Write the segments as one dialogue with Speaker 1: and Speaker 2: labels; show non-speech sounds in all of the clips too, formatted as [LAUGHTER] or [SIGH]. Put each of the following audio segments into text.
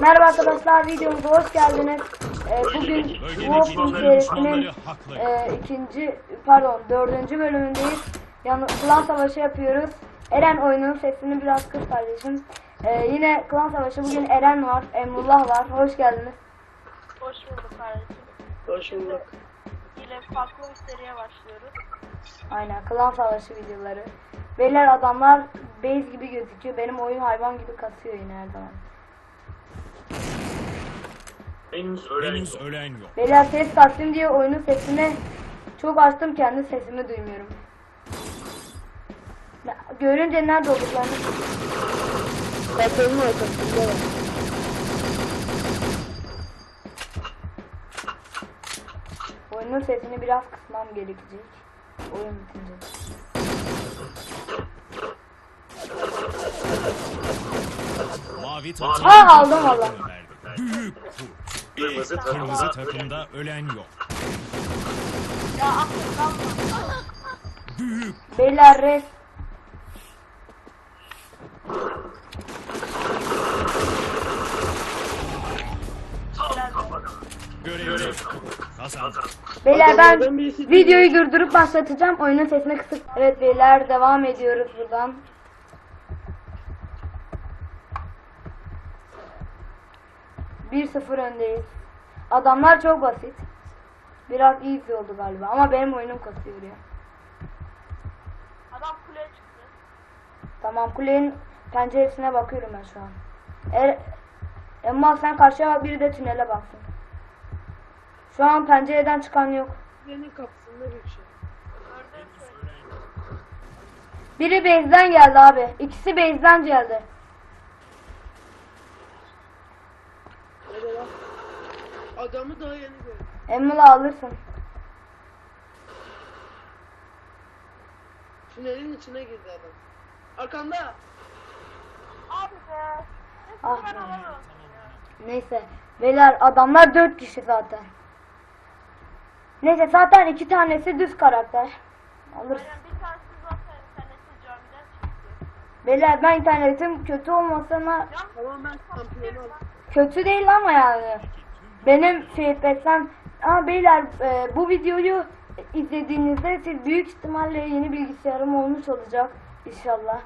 Speaker 1: Merhaba arkadaşlar videomuza hoş geldiniz. Ee, bugün Wolfing serisinin e, ikinci pardon dördüncü bölümündeyiz. Yani klan savaşı yapıyoruz. Eren oyunun sesini biraz kıs kardeşim. Ee, yine klan savaşı bugün Eren var, Emrullah var. Hoş geldiniz.
Speaker 2: Hoş bulduk kardeşim.
Speaker 3: Hoş bulduk.
Speaker 2: Yine farklı bir seriye başlıyoruz.
Speaker 1: Aynen klan savaşı videoları. Beyler adamlar base gibi gözüküyor. Benim oyun hayvan gibi kasıyor yine her zaman.
Speaker 3: Henüz öğren
Speaker 4: Henüz ölen yok.
Speaker 1: Beyler ses kastım diye oyunun sesini çok açtım kendi sesimi duymuyorum. Ya, Görünce nerede olduklarını Betonun ortasında Oyunun sesini biraz kısmam gerekecek. Oyun bitince.
Speaker 4: Mavi takım
Speaker 1: Aa, aldım valla.
Speaker 4: Büyük kurt.
Speaker 3: Kırmızı
Speaker 4: Kırmızı
Speaker 3: takımda
Speaker 4: takımda ölen yok.
Speaker 2: Ya akıl kalma.
Speaker 4: Büyük
Speaker 1: Beyler res. Beyler ben videoyu durdurup başlatacağım. Oyunun sesini kısık. Evet beyler devam ediyoruz buradan. Bir sıfır öndeyiz. Adamlar çok basit. Biraz easy oldu galiba ama benim oyunum kasıyor ya.
Speaker 2: Adam kuleye çıktı.
Speaker 1: Tamam kulenin penceresine bakıyorum ben şu an. Er Emma sen karşıya bak biri de tünele baksın. Şu an pencereden çıkan yok.
Speaker 3: Benim kapısında bir şey.
Speaker 2: Mü?
Speaker 1: Biri base'den geldi abi. İkisi base'den geldi.
Speaker 3: Nerede lan? Adamı daha yeni gördüm.
Speaker 1: Emma alırsın.
Speaker 3: Tünelin içine girdi adam. Arkanda.
Speaker 2: Abi be. Neyse
Speaker 1: Ah be. Neyse. Beyler adamlar dört kişi zaten. Neyse zaten iki tanesi düz karakter.
Speaker 2: Çıktı.
Speaker 1: Beyler ben internetim kötü olmasına
Speaker 3: Tamam ben şampiyonu aldım.
Speaker 1: kötü değil ama yani. Benim FPS'm ama beyler e, bu videoyu izlediğinizde siz büyük ihtimalle yeni bilgisayarım olmuş olacak inşallah.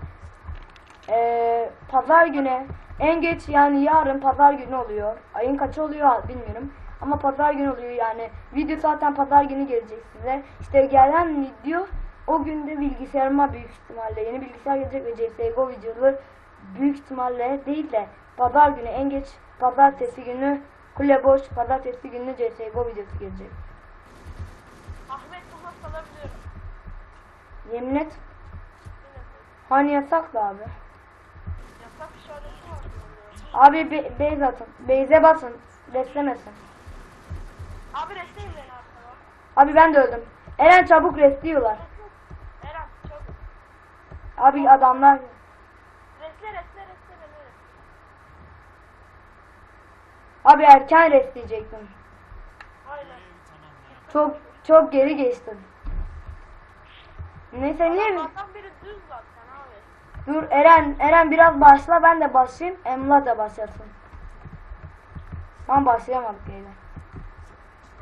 Speaker 1: E, pazar günü en geç yani yarın pazar günü oluyor. Ayın kaçı oluyor bilmiyorum. Ama pazar günü oluyor yani. Video zaten pazar günü gelecek size. İşte gelen video o günde bilgisayarıma büyük ihtimalle yeni bilgisayar gelecek ve CSGO videoları büyük ihtimalle değil de pazar günü en geç pazartesi günü kule boş pazartesi günü CSGO videosu gelecek.
Speaker 2: Ahmet Muhat salabiliyorum.
Speaker 1: Yemin et. Hani yasak da abi.
Speaker 2: yasak işareti var.
Speaker 1: Abi be base atın. Base'e basın. Beslemesin.
Speaker 2: Abi restleyin beni arkada.
Speaker 1: Abi ben de öldüm. Eren çabuk restliyorlar.
Speaker 2: Eren çabuk.
Speaker 1: Abi adamlar abi erken restleyecektim.
Speaker 2: Aynen.
Speaker 1: Çok çok geri geçtim. Neyse niye?
Speaker 2: Biri düz zaten abi.
Speaker 1: Dur Eren Eren biraz başla ben de başlayayım. Emla da başlasın. Tam başlayamadık yine.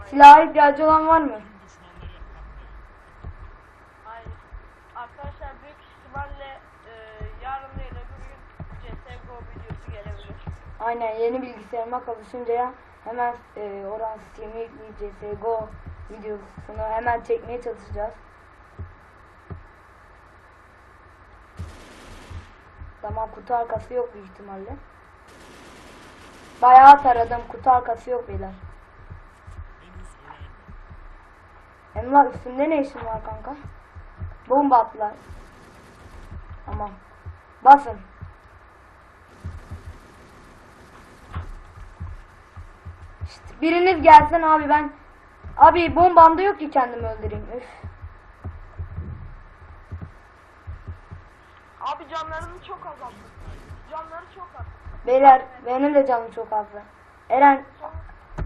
Speaker 1: Silaha ihtiyacı olan var mı?
Speaker 2: Aynen. Arkadaşlar büyük ihtimalle e, yarın değil öbür gün CSGO videosu gelebilir.
Speaker 1: Aynen yeni bilgisayarıma kavuşunca ya hemen e, oradan Steam'e yükleyeceğiz CSGO videosunu hemen çekmeye çalışacağız. Tamam kutu arkası yok büyük ihtimalle. Bayağı taradım kutu arkası yok beyler. Emrah üstünde ne işin var kanka? Bomba attılar. Tamam. Basın. İşte biriniz gelsin abi ben Abi bombam da yok ki kendimi öldüreyim. Üf.
Speaker 2: Abi canlarını çok azalttı. Canları çok az.
Speaker 1: Beyler benim de canım çok azdı. Eren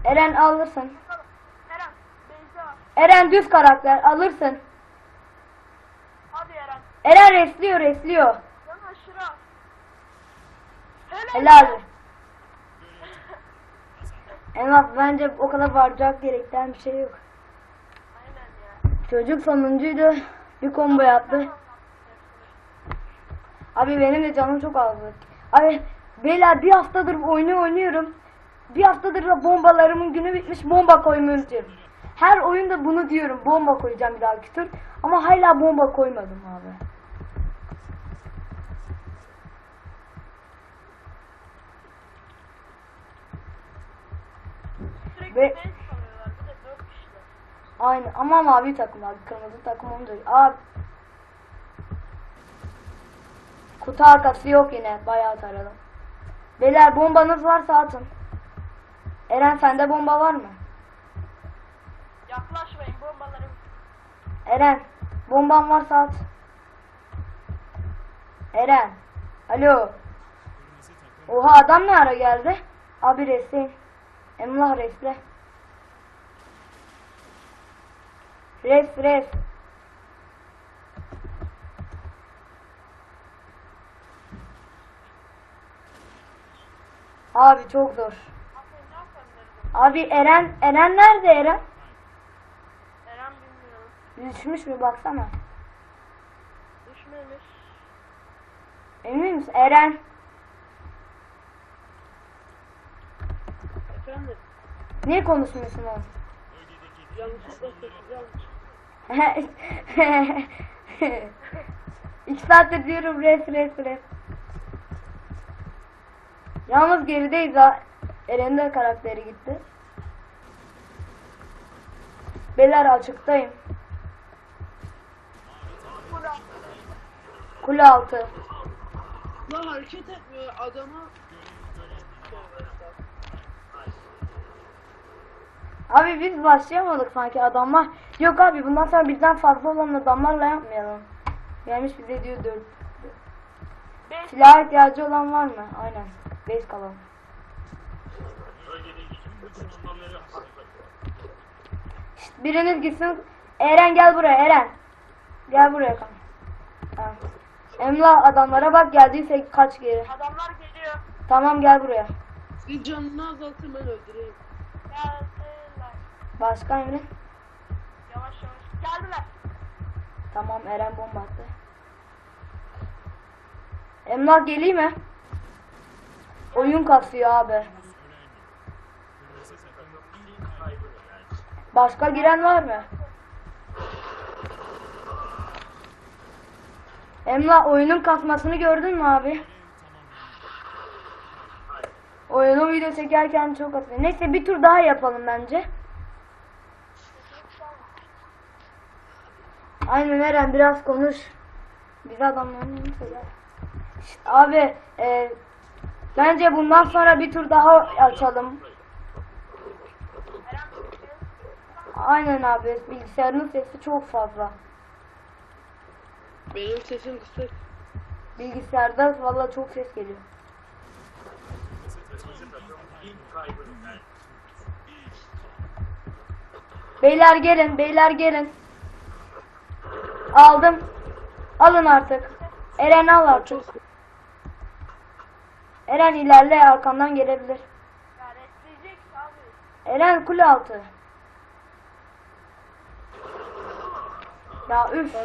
Speaker 1: Eren alırsın.
Speaker 2: Eren, Beyza.
Speaker 1: Eren düz karakter alırsın.
Speaker 2: Hadi Eren.
Speaker 1: Eren resliyor resliyor.
Speaker 2: Can aşırı. Helal.
Speaker 1: Helal. Emrah bence o kadar varacak gerektiren bir şey yok. Çocuk sonuncuydu. Bir combo yaptı. Abi benim de canım çok ağrıyor. Abi beyler bir haftadır oyunu oynuyorum. Bir haftadır da bombalarımın günü bitmiş bomba koymayı unutuyorum. Her oyunda bunu diyorum bomba koyacağım bir dahaki tur. Ama hala bomba koymadım abi. Ve-
Speaker 2: base kalıyorlar. Bir de 4 kişiler.
Speaker 1: Aynı ama mavi takım abi kırmızı takım onu da abi kutu arkası yok yine bayağı taradım. Beyler bombanız varsa atın. Eren sende bomba var mı?
Speaker 2: Yaklaşmayın bombaları.
Speaker 1: Eren bomban varsa at. Eren. Alo. Oha adam ne ara geldi? Abi resleyin. Emrah resle. Res res. Abi çok zor. Abi Eren Eren nerede Eren?
Speaker 2: Eren bilmiyorum.
Speaker 1: Düşmüş mü baksana.
Speaker 2: Düşmemiş.
Speaker 1: Emin misin? Eren.
Speaker 3: Efendim.
Speaker 1: Niye konuşmuyorsun oğlum?
Speaker 3: Yanlışlıkla. [LAUGHS]
Speaker 1: İki saattir diyorum res res res. Yalnız gerideyiz ha. Eren'in de karakteri gitti. Beyler açıktayım. Kule altı.
Speaker 3: Lan hareket etmiyor adama.
Speaker 1: Abi biz başlayamadık sanki adamlar. Yok abi bundan sonra birden fazla olan adamlarla yapmayalım. Gelmiş bize diyor dört. Silah ihtiyacı olan var mı? Aynen. Base kalalım. Şşt, biriniz gitsin. Eren gel buraya Eren. Gel buraya kanka. Tamam. Emla adamlara bak geldiyse kaç geri.
Speaker 2: adamlar geliyor.
Speaker 1: Tamam gel buraya.
Speaker 3: Siz canını azaltın ben öldüreyim.
Speaker 2: Geldiler.
Speaker 1: Başka Emre.
Speaker 2: Yavaş yavaş. Geldiler.
Speaker 1: Tamam Eren bomba attı. Emlak geleyim mi? Oyun kasıyor abi. Başka giren var mı? Emla oyunun kasmasını gördün mü abi? Oyunu video çekerken çok kasıyor. Neyse bir tur daha yapalım bence. Aynen Eren biraz konuş. Biz adamların abi e, bence bundan sonra bir tur daha açalım. Aynen abi bilgisayarın sesi çok fazla.
Speaker 3: Benim sesim kısık.
Speaker 1: Bilgisayarda valla çok ses geliyor. Beyler gelin, beyler gelin. Aldım. Alın artık. Eren al artık. Eren ilerle arkandan gelebilir. Eren kule altı. Ya üf.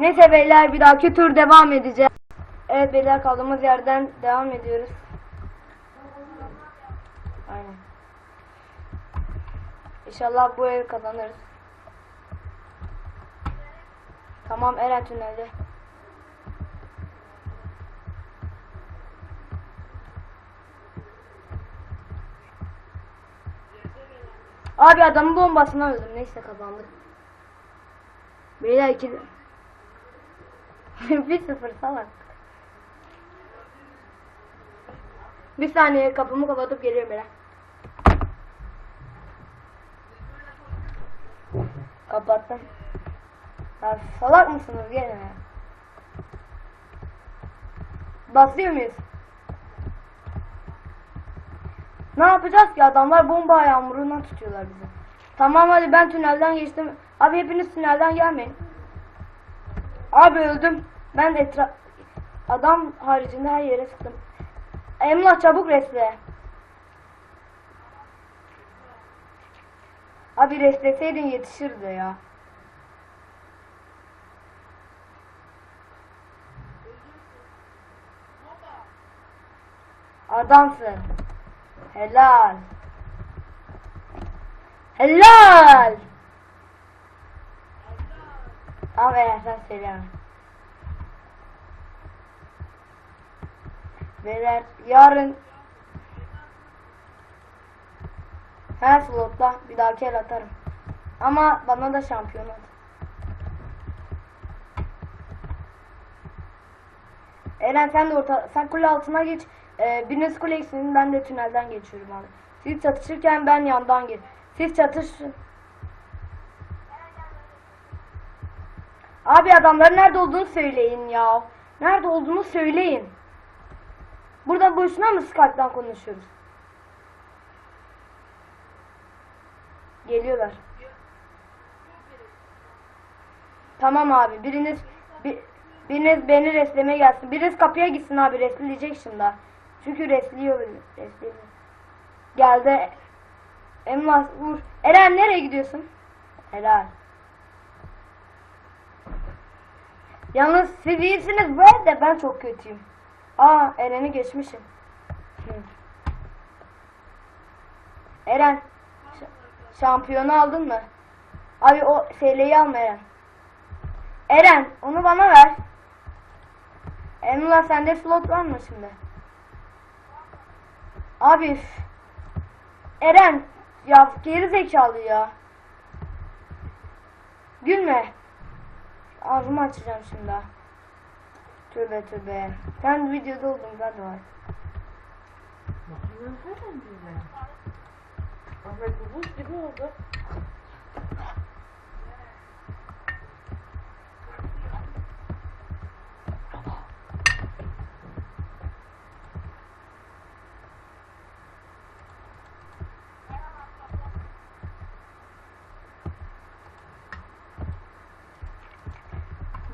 Speaker 1: Neyse beyler bir dahaki tur devam edeceğiz. Evet beyler kaldığımız yerden devam ediyoruz. Aynen. İnşallah bu ev kazanırız. Tamam Eren tünelde. Abi adamın bombasına öldüm. Neyse kazandık. Beyler iki... [LAUGHS] 1-0 salak. Bir saniye kapımı kapatıp geliyorum ben. Kapattım. Lan salak mısınız gene? Basıyor muyuz? Ne yapacağız ki adamlar bomba yağmurundan tutuyorlar bizi. Tamam hadi ben tünelden geçtim. Abi hepiniz tünelden gelmeyin. Abi öldüm. Ben de etraf... Adam haricinde her yere sıktım. Emrah çabuk resle. Abi resleseydin yetişirdi ya. Adamsın. Helal. Helal. Tamam eğer sen söyleme. Beyler yarın her slotta bir dahaki el atarım. Ama bana da şampiyon at. Eren sen de orta, sen kule altına geç. Ee, biriniz kule ikisinin ben de tünelden geçiyorum abi. Siz çatışırken ben yandan gir. Siz çatışın. Abi adamların nerede olduğunu söyleyin ya. Nerede olduğunu söyleyin. Burada boşuna mı Skype'dan konuşuyoruz? Geliyorlar. Tamam abi. Biriniz bir, biriniz beni reslemeye gelsin. Biriniz kapıya gitsin abi. Resleyecek şimdi. Çünkü resliyor. Resliyor. Geldi. Emrah vur. Eren nereye gidiyorsun? Helal. Yalnız siz iyisiniz bu evde ben çok kötüyüm. Aa Eren'i geçmişim. Eren şampiyonu aldın mı? Abi o SL'yi alma Eren. Eren onu bana ver. Emrullah sende slot var mı şimdi? Abi. Eren ya geri zekalı ya. Gülme. Ağzımı açacağım şimdi. Tövbe tövbe. Sen videoda oldun hadi var.
Speaker 3: Ahmet bu buz gibi oldu.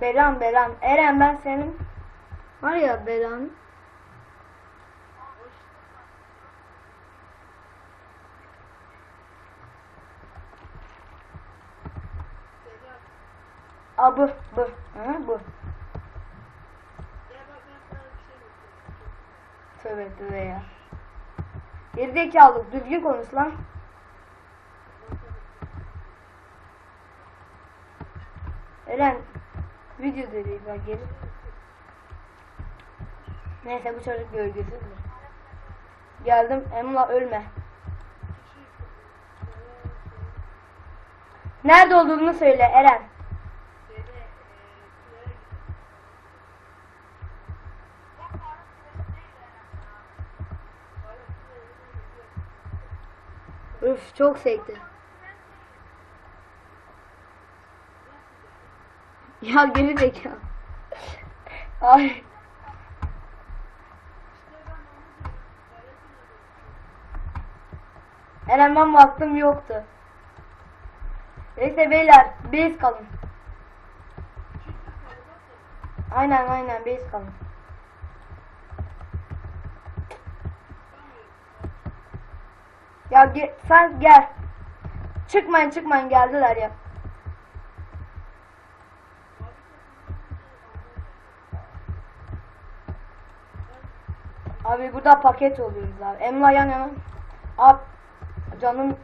Speaker 1: Belan Belan. Eren ben senin. Var ya Belan. Aa bu bu. Hı, bu. Tövbe tövbe ya. Gerizekalı düzgün konuş lan. Eren video dedi bak geri. Neyse bu çocuk görgüsüzdür. Geldim Emla ölme. Nerede olduğunu söyle Eren. Üf çok sekti. Ya geri zekalı. Ay.
Speaker 3: Ben
Speaker 1: baktım yoktu. Neyse beyler base kalın. Aynen aynen base kalın. Ya ge- sen gel. Çıkmayın çıkmayın geldiler ya. Abi burada paket oluyoruz abi. Emla yan yana. Abi canım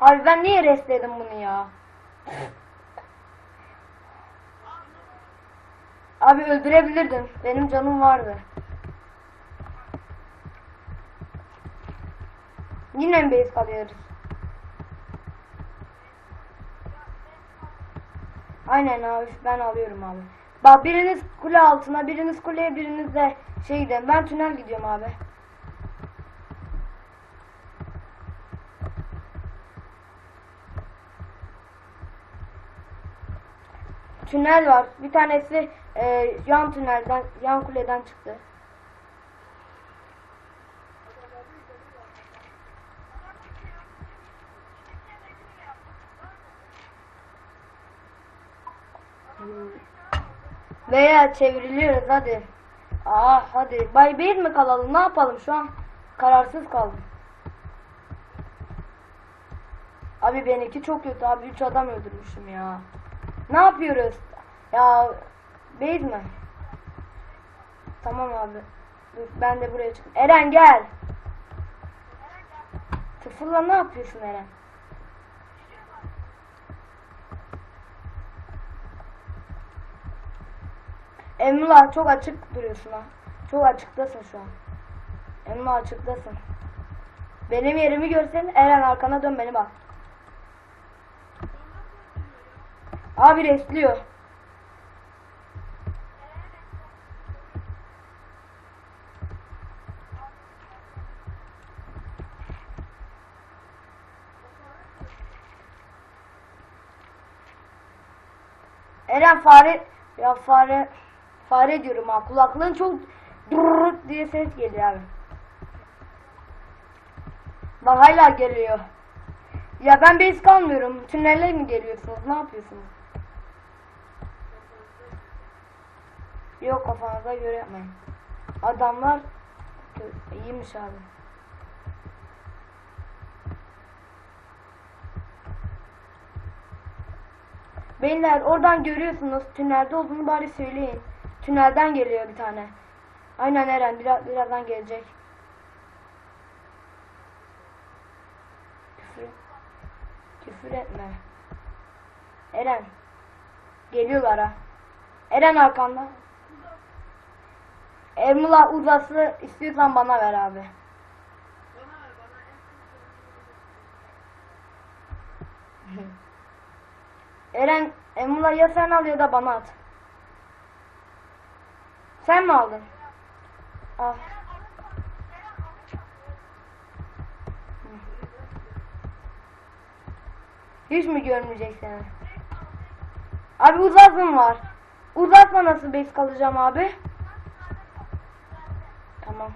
Speaker 1: Abi ben niye restledim bunu ya? Abi öldürebilirdim. Benim canım vardı. Yine mi base kalıyoruz? Aynen abi ben alıyorum abi. Bak biriniz kule altına, biriniz kuleye, biriniz de şeyde. Ben tünel gidiyorum abi. Tünel var. Bir tanesi e, yan tünelden, yan kuleden çıktı. Hmm. Veya çevriliyoruz hadi. Ah hadi. Bay Bey'in mi kalalım? Ne yapalım şu an? Kararsız kaldım. Abi benimki çok kötü abi. Üç adam öldürmüşüm ya. Ne yapıyoruz? Ya mi? Tamam abi. Dur, ben de buraya çık. Eren gel. Tıfırla ne yapıyorsun Eren? Emrullah çok açık duruyorsun ha. Çok açıktasın şu an. Emrullah açıktasın. Benim yerimi görsen Eren arkana dön beni bak. Abi resliyor. Eren fare ya fare fare diyorum ha kulaklığın çok durr diye ses geliyor abi. Bak hala geliyor. Ya ben base kalmıyorum. Tünelle mi geliyorsunuz? Ne yapıyorsunuz? Yok kafanıza göre yapmayın. Adamlar iyiymiş abi. Beyler oradan görüyorsunuz tünelde olduğunu bari söyleyin. Tünelden geliyor bir tane. Aynen Eren biraz, birazdan gelecek. Küfür, küfür etme. Eren. Geliyorlar ha. Eren arkanda. Emrullah uzası istiyorsan bana ver abi.
Speaker 3: Bana ver bana en
Speaker 1: Eren, Emrullah ya sen al ya da bana at. Sen mi aldın? Al. Hiç mi görmeyecek seni? Abi uzasın var. Uzatma nasıl base kalacağım abi? Tamam.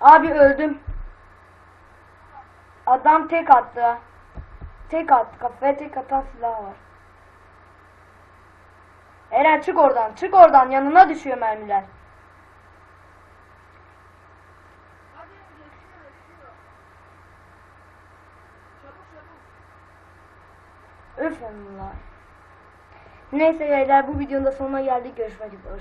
Speaker 1: Abi öldüm. Adam tek attı. Tek attı. Kafaya tek atan silah var. Eren çık oradan. Çık oradan. Yanına düşüyor mermiler. Öf Allah. Neyse beyler bu videonun da sonuna geldik. Görüşmek üzere.